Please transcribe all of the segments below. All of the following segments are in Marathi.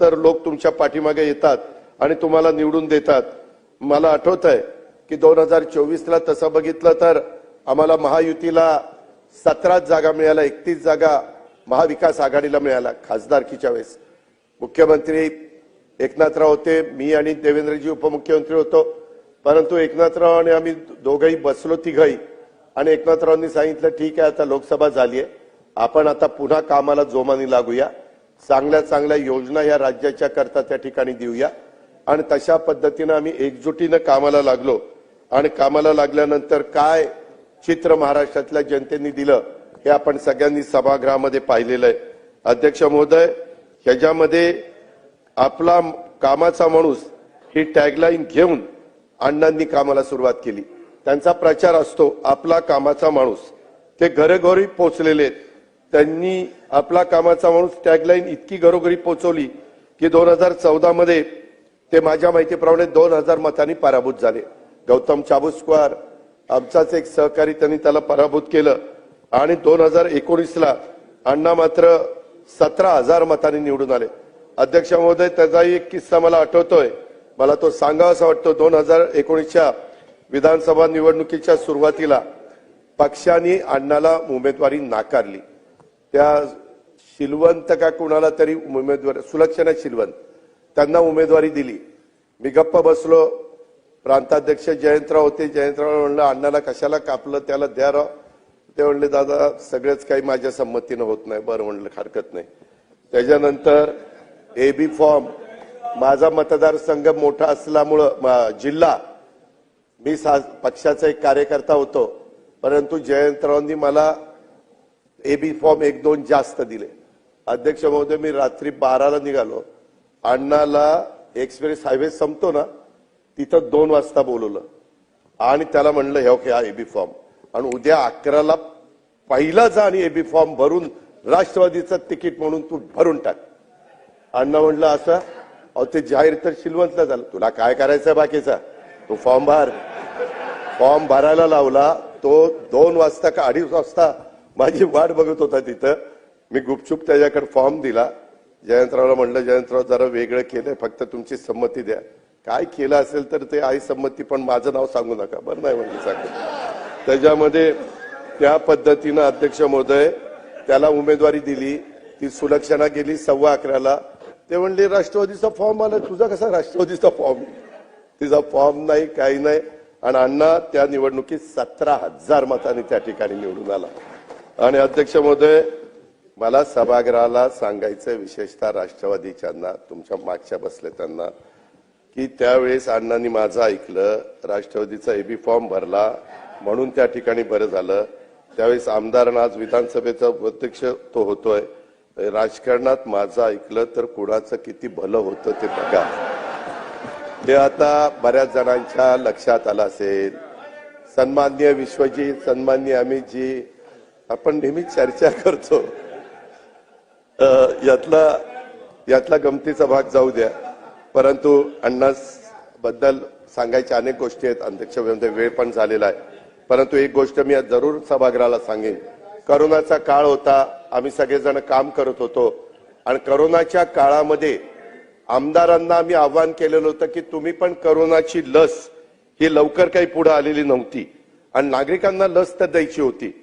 तर लोक तुमच्या पाठीमागे येतात आणि तुम्हाला निवडून देतात. मला आठवत आहे की दोन हजार चोवीसला तसं बघितलं तर आम्हाला महायुतीला सतराच जागा मिळाल्या एकतीस जागा महाविकास आघाडीला मिळाल्या खासदारकीच्या वेळेस. मुख्यमंत्री एकनाथराव होते मी आणि देवेंद्रजी उपमुख्यमंत्री होतो. परंतु एकनाथराव आणि आम्ही दोघंही बसलो तिघही. आणि एकनाथरावांनी सांगितलं ठीक आहे आता लोकसभा झाली आहे आपण आता पुन्हा कामाला जोमाने लागूया. चांगल्या चांगल्या योजना या राज्याच्या करता त्या ठिकाणी देऊया. आणि तशा पद्धतीनं आम्ही एकजुटीनं कामाला लागलो. आणि कामाला लागल्यानंतर काय चित्र महाराष्ट्रातल्या जनतेने दिलं हे आपण सगळ्यांनी सभागृहामध्ये पाहिलेलं आहे. अध्यक्ष महोदय ह्याच्यामध्ये आपला कामाचा माणूस ही टॅगलाईन घेऊन अण्णांनी कामाला सुरुवात केली. त्यांचा प्रचार असतो आपला कामाचा माणूस. ते घरोघरी पोचलेले आहेत. त्यांनी आपला कामाचा माणूस टॅगलाईन इतकी घरोघरी पोचवली की दोन हजार चौदामध्ये ते माझ्या माहितीप्रमाणे दोन हजार मतांनी पराभूत झाले. गौतम चाबुस्कर आमचाच एक सहकारी त्यांनी त्याला पराभूत केलं आणि दोन हजार एकोणीसला अण्णा मात्र सतरा हजार मतांनी निवडून आले. अध्यक्ष महोदय त्याचाही एक किस्सा मला आठवतोय. मला तो सांगावा असं वाटतो दोन हजार एकोणीसच्या विधानसभा निवडणुकीच्या सुरुवातीला पक्षाने अण्णाला उमेदवारी नाकारली. त्या शिलवंत का कुणाला तरी उमेदवार सुलक्षणा शिलवंत त्यांना उमेदवारी दिली. मी गप्प बसलो. प्रांताध्यक्ष जयंतराव होते. जयंतराव म्हणलं अण्णाला कशाला कापलं? त्याला द्या राव. ते म्हणले दादा सगळेच काही माझ्या संमतीनं होत नाही. बरं म्हणलं हरकत नाही. त्याच्यानंतर ए बी फॉर्म माझा मतदारसंघ मोठा असल्यामुळं जिल्हा. मी सा- पक्षाचा एक कार्यकर्ता होतो. परंतु जयंतरावांनी मला एबी फॉर्म एक दोन जास्त दिले. अध्यक्ष महोदय मी रात्री बाराला निघालो. अण्णाला एक्सप्रेस हायवे संपतो ना तिथं दोन वाजता बोलवलं. आणि त्याला म्हणलं हे ओके हा एबी फॉर्म. आणि उद्या अकराला पहिला जा आणि एबी फॉर्म भरून राष्ट्रवादीचं तिकीट म्हणून तू भरून टाक. अण्णा म्हणलं असं? अहो ते जाहीर तर शिलवंतला झालं. तुला काय करायचं बाकीचा? तो फॉर्म भर. फॉर्म भरायला लावला तो दोन वाजता का अडीच वाजता माझी वाट बघत होता तिथं. मी गुपचूप त्याच्याकडे फॉर्म दिला. जयंतरावला म्हणलं जयंतराव जरा वेगळं केलंय. फक्त तुमची संमती द्या. काय केलं असेल तर ते आई संमती पण माझं नाव सांगू नका. बरं नाही म्हणलं सांगू. त्याच्यामध्ये त्या पद्धतीनं अध्यक्ष महोदय त्याला उमेदवारी दिली. ती सुलक्षणा गेली सव्वा अकराला. ते म्हणले राष्ट्रवादीचा फॉर्म आला. तुझा कसा राष्ट्रवादीचा फॉर्म तिचा फॉर्म नाही काही नाही. आणि अण्णा त्या निवडणुकीत सतरा हजार मतांनी त्या ठिकाणी निवडून आला. आणि अध्यक्ष महोदय मला सभागृहाला सांगायचं विशेषतः राष्ट्रवादीच्यांना तुमच्या मागच्या बसले त्यांना की त्यावेळेस अण्णांनी माझं ऐकलं राष्ट्रवादीचा एबी फॉर्म भरला म्हणून त्या ठिकाणी बरं झालं. त्यावेळेस आमदार आज विधानसभेचा अध्यक्ष तो होतोय. राजकारणात माझं ऐकलं तर कुणाचं किती भलं होतं ते बघा. ते आता बऱ्याच जणांच्या लक्षात आलं असेल. सन्मान्य विश्वजीत सन्मान्य अमितजी आपण नेहमी चर्चा करतो. यातला यातला गमतीचा भाग जाऊ द्या. परंतु अण्णासबद्दल सांगायच्या अनेक गोष्टी आहेत. अध्यक्ष वेळ पण झालेला आहे. परंतु एक गोष्ट मी आज जरूर सभागृहाला सांगेन. करोनाचा काळ होता. आम्ही सगळेजण काम करत होतो. आणि करोनाच्या काळामध्ये आमदारांना आम्ही आव्हान केलेलं होतं की तुम्ही पण करोनाची लस ही लवकर काही पुढे आलेली नव्हती. आणि नागरिकांना लस तर द्यायची होती.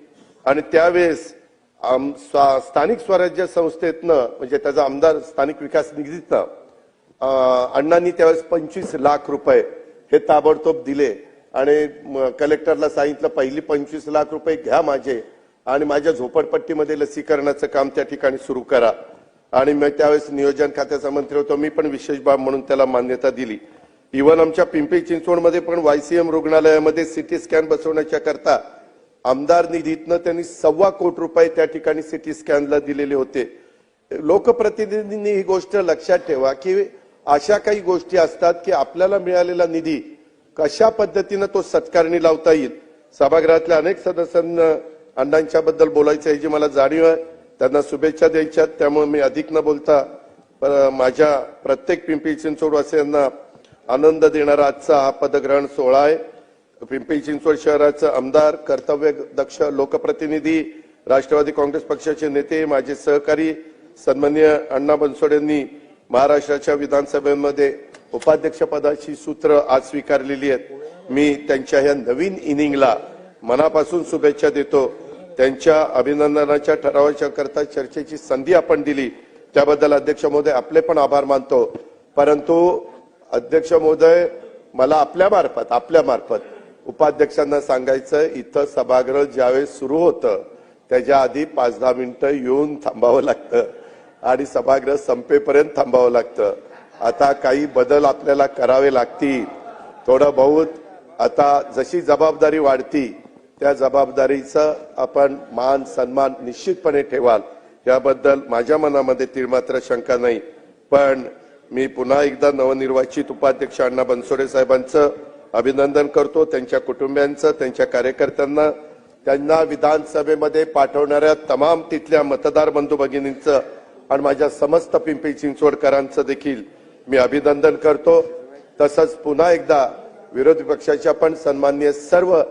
आणि त्यावेळेस आम- स्वा- स्थानिक स्वराज्य संस्थेतनं म्हणजे त्याचा आमदार स्थानिक विकास निधीतनं अण्णांनी त्यावेळेस पंचवीस लाख रुपये हे ताबडतोब दिले. आणि म- कलेक्टरला सांगितलं पहिली पंचवीस लाख रुपये घ्या माझे आणि माझ्या झोपडपट्टीमध्ये लसीकरणाचं काम त्या ठिकाणी सुरू करा. आणि मी त्यावेळेस नियोजन खात्याचा मंत्री होतो. मी पण विशेष बाब म्हणून त्याला मान्यता दिली. इव्हन आमच्या पिंपरी चिंचवडमध्ये पण वायसीएम रुग्णालयामध्ये सिटी स्कॅन बसवण्याच्या करता आमदार निधीतनं त्यांनी सव्वा कोटी रुपये त्या ठिकाणी सिटी स्कॅनला दिलेले होते. लोकप्रतिनिधींनी ही गोष्ट लक्षात ठेवा की अशा काही गोष्टी असतात की आपल्याला मिळालेला निधी कशा पद्धतीनं तो सत्कारणी लावता येईल? सभागृहातल्या अनेक सदस्यांना अण्णांच्या बद्दल बोलायचं याची मला जाणीव आहे. त्यांना शुभेच्छा द्यायच्या आहेत. त्यामुळे मी अधिक न बोलता माझ्या प्रत्येक पिंपरी चिंचवडवासियांना आनंद देणारा आजचा हा पदग्रहण सोहळा आहे. पिंपरी चिंचवड शहराचं आमदार कर्तव्य दक्ष लोकप्रतिनिधी राष्ट्रवादी काँग्रेस पक्षाचे नेते माझे सहकारी सन्मान्य अण्णा बनसोड यांनी महाराष्ट्राच्या विधानसभेमध्ये उपाध्यक्षपदाची सूत्र आज स्वीकारलेली आहेत. मी त्यांच्या ह्या नवीन इनिंगला मनापासून शुभेच्छा देतो. त्यांच्या अभिनंदनाच्या ठरावाच्या करता चर्चेची संधी आपण दिली. त्याबद्दल अध्यक्ष महोदय आपले पण आभार मानतो. परंतु अध्यक्ष महोदय मला आपल्या मार्फत आपल्या मार्फत उपाध्यक्षांना सांगायचं इथं सभागृह ज्यावेळेस सुरू होतं त्याच्या आधी पाच दहा मिनिटं येऊन थांबावं लागतं आणि सभागृह संपेपर्यंत थांबावं लागतं. आता काही बदल आपल्याला करावे लागतील. थोडं बहुत आता जशी जबाबदारी वाढती त्या जबाबदारीचं आपण मान सन्मान निश्चितपणे ठेवाल. याबद्दल माझ्या मनामध्ये ती मात्र शंका नाही. पण मी पुन्हा एकदा नवनिर्वाचित उपाध्यक्ष अण्णा बनसोडे साहेबांचं अभिनंदन करतो त्यांच्या कुटुंबियांचं त्यांच्या कार्यकर्त्यांना. त्यांना विधानसभेमध्ये पाठवणाऱ्या तमाम तिथल्या मतदार बंधू भगिनींचं आणि माझ्या समस्त पिंपरी चिंचवडकरांचं देखील मी अभिनंदन करतो. तसंच पुन्हा एकदा विरोधी पक्षाच्या पण सन्माननीय सर्व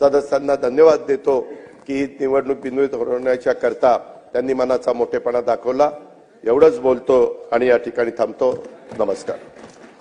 सदस्यांना धन्यवाद देतो की ही निवडणूक बिनवित होण्याच्या करता त्यांनी मनाचा मोठेपणा दाखवला. एवढंच बोलतो आणि या ठिकाणी थांबतो. नमस्कार.